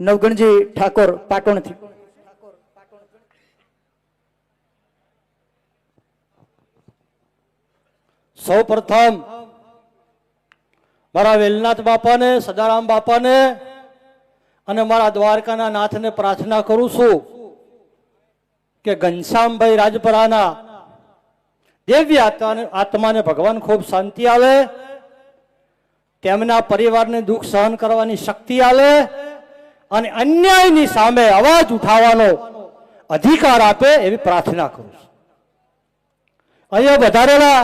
નવગણજી ઠાકોર પાટણથી. સૌ પ્રથમ મારા વેલનાથ બાપાને, સદારામ બાપાને અને મારા દ્વારકાના નાથને પ્રાર્થના કરું છું કે ઘનશ્યામભાઈ રાજપરાના આત્માને આત્માને ભગવાન ખૂબ શાંતિ આવે, તેમના પરિવારને દુઃખ સહન કરવાની શક્તિ આવે અને અન્યાયની સામે અવાજ ઉઠાવવાનો અધિકાર આપે એવી પ્રાર્થના કરું છું. અહીંયા વધારેલા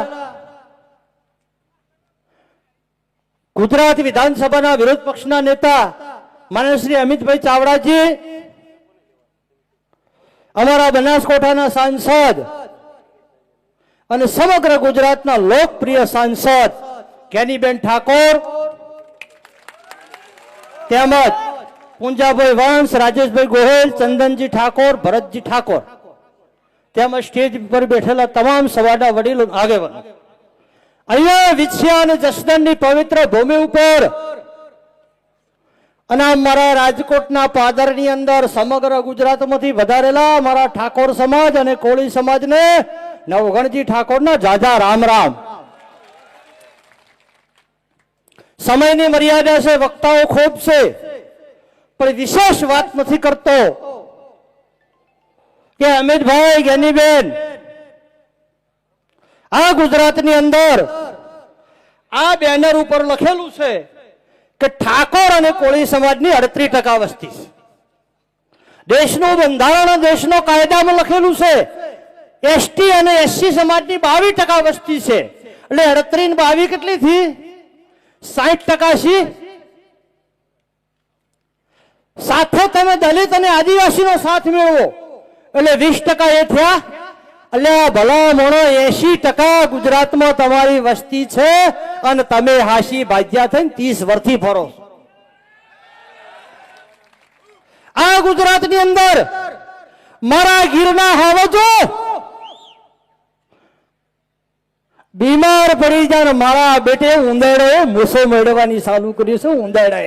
ગુજરાત વિધાનસભાના વિરોધ પક્ષના નેતા માનનીય શ્રી અમિતભાઈ ચાવડાજી, અમારા બનાસકોઠાના સાંસદ અને સમગ્ર ગુજરાતના લોકપ્રિય સાંસદ કેનીબેન ઠાકોર, તેમજ પુંજાભાઈ વંશ રાજેશભાઈ ગોહેલ, ચંદનજી ઠાકોર, ભરતજી ઠાકોર. તેમજ સ્ટેજ પર બેઠેલા તમામ સવાડા વડીલો આગેવાનો. અહીંયા વિછ્યા અને જસદનની પવિત્ર ભૂમિ ઉપર અને મારા રાજકોટના પાદરની અંદર સમગ્ર ગુજરાતમાંથી વધારેલા મારા ઠાકોર સમાજ અને કોળી સમાજને નવગણજી ઠાકોરના જાજા રામ રામ. સમયની મર્યાદા છે, વક્તાઓ ખૂબ છે. પણ વિશેષ વાત નથી કરતો. કે અમિતભાઈ જ્ઞાનીબેન આ ગુજરાતની અંદર આ બેનર ઉપર લખેલું છે કે ઠાકોર અને કોળી સમાજની અડત્રીસ ટકા વસ્તી દેશનું બંધારણ દેશનો કાયદામાં લખેલું છે, એસટી અને એસસી સમાજની બાવીસ ટકા વસ્તી છે. એટલે અડત્રીસ બાવી કેટલી થી? સાઠ ટકા છે સાથે તમે દલિત અને આદિવાસીનો સાથ મેળવો. એટલે વીસ ટકા એ થયા. એટલે ભલા મોણો એસી ટકા ગુજરાતમાં તમારી વસ્તી છે અને તમે હાશી ભાજ્યા થઈને ત્રીસ વર્ષથી ફરો. આ ગુજરાતની અંદર મારા ગીરના હાવજો. બીમાર પડી જાય મારા બેટે ઉંદરડે મૂસો મેળવવાની ચાલુ કર્યું છે ઉંદરડે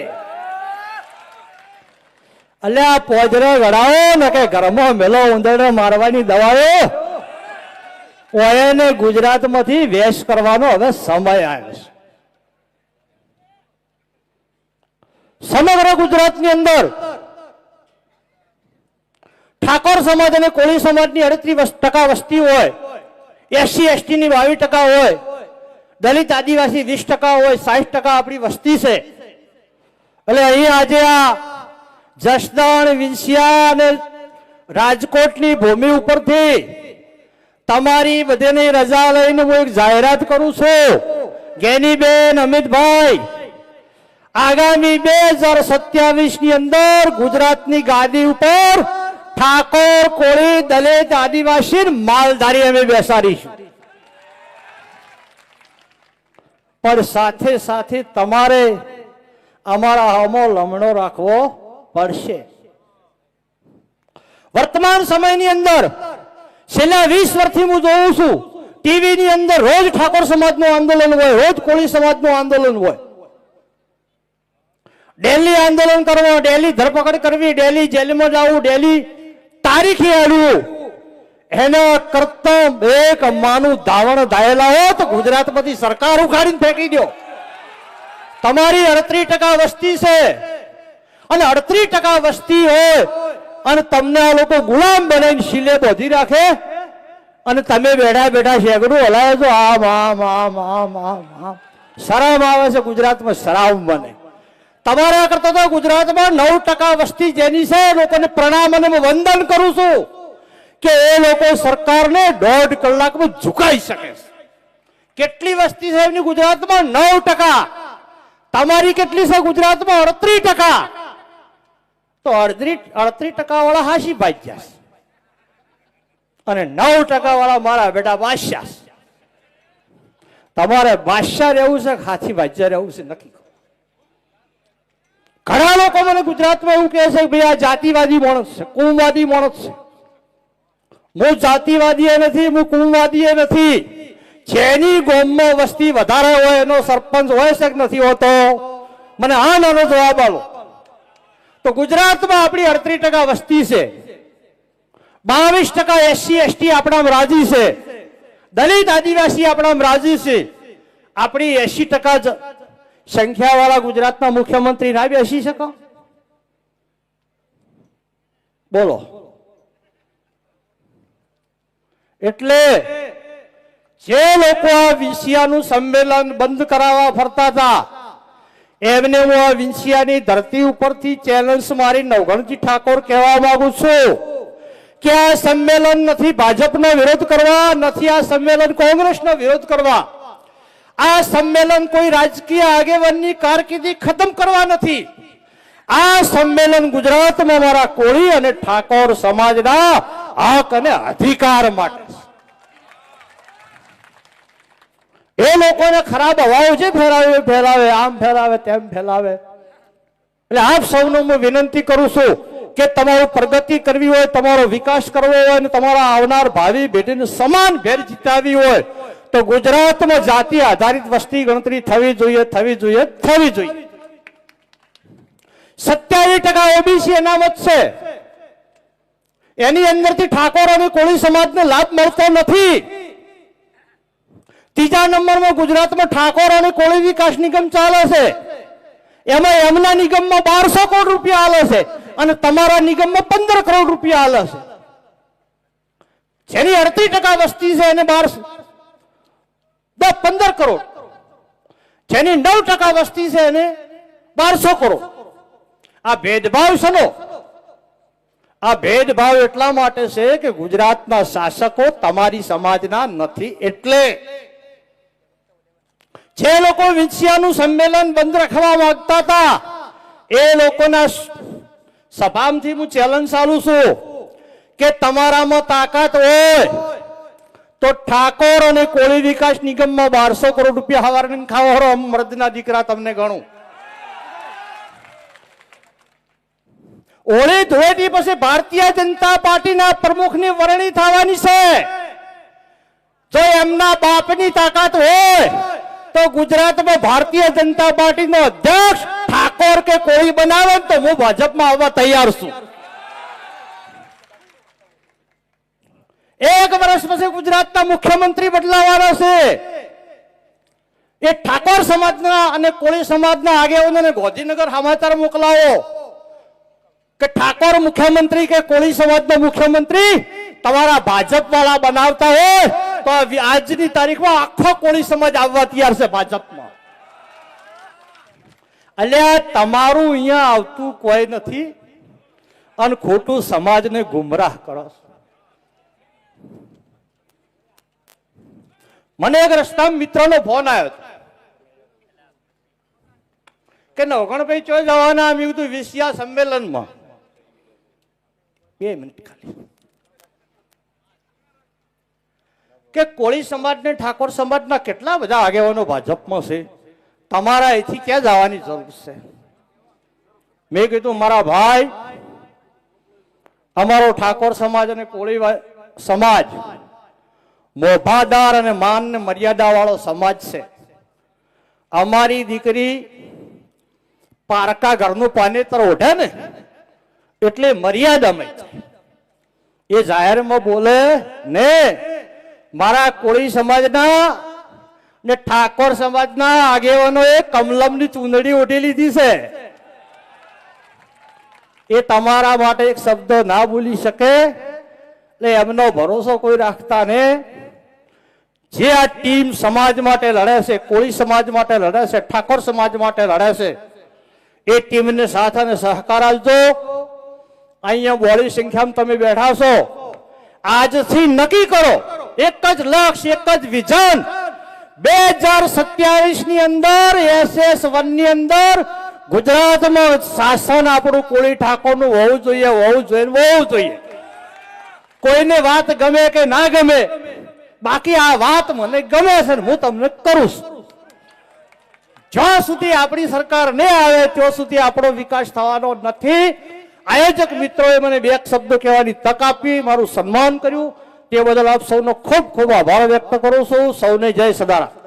એટલે આ પોજરે ગળાવો ને કે ઘરમાં મેલો ઉંદરડે મારવાની દવાઓ? ઓયને ગુજરાતમાંથી વેશ કરવાનો હવે સમય આવ્યો છે. સમગ્ર ગુજરાતની અંદર ઠાકોર સમાજ અને કોળી સમાજની અડત્રીસ ટકા વસ્તી હોય એસસી એસટી ની બાવીસ ટકા હોય, દલિત, આદિવાસી વીસ ટકા હોય, સાહીઠ ટકા આપણી વસ્તી છે. એટલે અહીં આજે આ જસદણ વિંસિયા અને રાજકોટની ભૂમિ ઉપરથી તમારી બધેની રજા લઈને હું એક જાહેરાત કરું છું. ગેનીબેન અમિતભાઈ, આગામી બે હજાર સત્યાવીસની અંદર ગુજરાતની ગાદી ઉપર ઠાકોર કોળી દલિત આદિવાસી માલધારી અમે બેસાડીશું. પણ સાથે સાથે તમારે અમારા હમો લમણો રાખવો. પડશે. વર્તમાન સમયની અંદર છેલ્લા વીસ વર્ષથી હું જોઉં છું ટીવી ની અંદર રોજ ઠાકોર સમાજનું આંદોલન હોય, રોજ કોળી સમાજનું આંદોલન હોય. ડેલી આંદોલન કરવો, ડેલી ધરપકડ કરવી, ડેલી જેલમાં જવું, ડેલી તારીખે અડવું એના કરતા એક માનું ધાવણ ધાયેલા હો તો ગુજરાતમાંથી સરકાર ઉખાડીને ફેંકી દો તમારી અડત્રીસ ટકા વસ્તી છે. અને અડત્રીસ ટકા વસ્તી હોય. અને તમને આ લોકો ગુલામ બનાવીને શીલે બોધી રાખે. અને તમે બેઠા બેઠા શેગડું હલાવે છો આમ આમ આમ આમ આમ આમ. શરમ આવે છે ગુજરાતમાં, શરામ બને. તમારા કરતા તો ગુજરાતમાં નવ ટકા વસ્તી જેની છે, લોકોને પ્રણામ અને વંદન કરું છું કે એ લોકો સરકારને દોઢ કલાકમાં ઝુકાઈ શકે છે. કેટલી વસ્તી છે એમની ગુજરાતમાં? નવ ટકા. તમારી કેટલી છે ગુજરાતમાં? અડત્રીસ ટકા. તો અડધી અડત્રીસ ટકા વાળા હાસી ભાજ્યા અને નવ ટકા વાળા મારા બેટા બાદશાહ તમારે બાદશાહ રહેવું છે હાથી ભાજ્યા રહેવું છે નક્કી કરો. ઘણા લોકો મને ગુજરાતમાં એવું કહે છે કે ભાઈ આ જાતિવાદી માણસ છે કુમવાદી માણસ છે. હું જાતિવાદી નથી, હું કુમવાદી નથી. જેની ગોમમાં વસ્તી વધારે હોય, એનો સરપંચ હોય છે કે નથી હોતો? મને આ નાનો જવાબ આલો. તો ગુજરાતમાં આપણી અડત્રીસ ટકા વસ્તી છે. બાવીસ ટકા એસસી, એસટી આપણામાં રાજી છે. દલિત આદિવાસી આપણામાં રાજી છે. આપણી એસી ટકા જ સંખ્યાવાળા ગુજરાતના મુખ્યમંત્રી ના બેસી શકો? બોલો. એટલે જે લોકો આ સંમેલન બંધ કરાવવા ફરતા હતા એમને હું આ વિંછિયાની ધરતી ઉપરથી ચેલેન્જ મારી નવગણજી ઠાકોર કહેવા માંગુ છું કે આ સંમેલન નથી ભાજપનો વિરોધ કરવા, નથી આ સંમેલન કોંગ્રેસનો વિરોધ કરવા. આ સંમેલન કોઈ રાજકીય આગેવાનની કારકિર્દી ખતમ કરવા નથી. આ સંમેલન ગુજરાતમાં મારા કોળી અને ઠાકોર સમાજના હક અને અધિકાર માટે છે. એ લોકોને ખરાબ હવાઓ જે ફેલાવે ફેલાવે, આમ ફેલાવે, તેમ ફેલાવે. એટલે આપ સૌને હું વિનંતી કરું છું કે તમારું પ્રગતિ કરવી હોય, તમારો વિકાસ કરવો હોય અને તમારા આવનાર ભાવિ પેઢીને સમાન ભેર જીતાવી હોય, તો ગુજરાતમાં જાતિ આધારિત વસ્તી ગણતરી થવી જોઈએ થવી જોઈએ થવી જોઈએ. સત્યાવીસ ટકા ઓબીસી અનામત છે. એની અંદરથી ઠાકોર અને કોળી સમાજને લાભ મળતો નથી. ત્રીજા નંબરમાં ગુજરાતમાં ઠાકોર અને કોળી વિકાસ નિગમ ચાલે છે. એમાં એમના નિગમમાં બારસો કરોડ રૂપિયા આલે છે અને તમારા નિગમમાં પંદર કરોડ રૂપિયા આલે છે. જેની અડત્રીસ ટકા વસ્તી છે એને બારસો દસ પંદર કરોડ. જેની નવ ટકા વસ્તી છે એને બારસો કરોડ. આ ભેદભાવ શનો? આ ભેદભાવ એટલા માટે છે કે ગુજરાતના શાસકો તમારી સમાજના નથી એટલે. જે લોકો વિંછિયાનું સંમેલન બંધ રાખવા માંગતા હતા, એ લોકોના સભામાંથી હું ચેલેન્જ ચાલું છું કે તમારામાં તાકાત હોય તો ઠાકોર અને કોળી વિકાસ નિગમમાં બારસો કરોડ રૂપિયા હવારને ખાવા મર્દના દીકરા તમને ગણું. ઓળી ધોળેટી પછી ભારતીય જનતા પાર્ટીના પ્રમુખની વરણી થવાની છે. જો એમના બાપની તાકાત હોય તો ગુજરાતમાં ભારતીય જનતા પાર્ટીનો અધ્યક્ષ ઠાકોર કે કોઈ બનાવે તો હું ભાજપમાં આવવા તૈયાર છું. એક વર્ષ પછી ગુજરાતના મુખ્યમંત્રી બદલાવાના છે. એ ઠાકોર સમાજના અને કોળી સમાજના આગેવાનોને ગાંધીનગર સમાચાર મોકલાવો. કે ઠાકોર મુખ્યમંત્રી કે કોળી સમાજનો મુખ્યમંત્રી તમારા ભાજપ વાળા બનાવતા હોય. તો આજની તારીખમાં આખો કોળી સમાજ આવવા તૈયાર છે ભાજપમાં. અલ્યા તમારું અહીંયા આવતું કોઈ નથી અને ખોટું સમાજને ગુમરાહ કરો મને એક રસ્તા મિત્રનો ફોન આવ્યો હતો. કે નવગણભાઈ ચો જવાના, મેં કીધું, વિષયા સંમેલનમાં. બે મિનિટ ખાલી. કે કોળી સમાજ ને ઠાકોર સમાજના કેટલા બધા આગેવાનો ભાજપમાં છે? તમારા અહીંથી ક્યાં જવાની જરૂર છે? મેં કીધું, મારા ભાઈ, અમારો ઠાકોર સમાજ અને કોળી સમાજ મોભાદાર અને માન ને મર્યાદા વાળો સમાજ છે. અમારી દીકરી પારકા ઘરનું પાનેતર ઓઢે ને, એટલે મર્યાદામાં છે. એ જાહેરમાં બોલે, ને મારા કોળી સમાજના ને ઠાકોર સમાજના આગેવાનોએ કમલમની ચૂંદડી ઉઠી લીધી છે. એ તમારા માટે એક શબ્દ ના બોલી શકે. એટલે એમનો ભરોસો કોઈ રાખતા ને. જે આ ટીમ સમાજ માટે લડે છે, કોળી સમાજ માટે લડે છે, ઠાકોર સમાજ માટે લડે છે, એ ટીમને સાથ અને સહકાર આપજો. અહીંયા બોળી સંખ્યામાં તમે બેઠા છો. આજથી નક્કી કરો એક જ લક્ષ્ય એક જ વિઝન. બે હજાર સત્યાવીસની અંદર, એસએસ વનની અંદર ગુજરાતમાં શાસન આપણું કોળી ઠાકોરનું હોવું જોઈએ હોવું જોઈએ હોવું જોઈએ. કોઈને વાત ગમે કે ના ગમે, બાકી આ વાત મને ગમે છે ને હું તમને કરું છું. જ્યાં સુધી આપણી સરકાર ને આવે, ત્યાં સુધી આપણો વિકાસ થવાનો નથી. આયોજક મિત્રોએ મને બે શબ્દો કહેવાની તક આપી, મારું સન્માન કર્યું. તે બદલ આપ સૌનો ખૂબ ખૂબ આભાર વ્યક્ત કરું છું. સૌને જય સદારા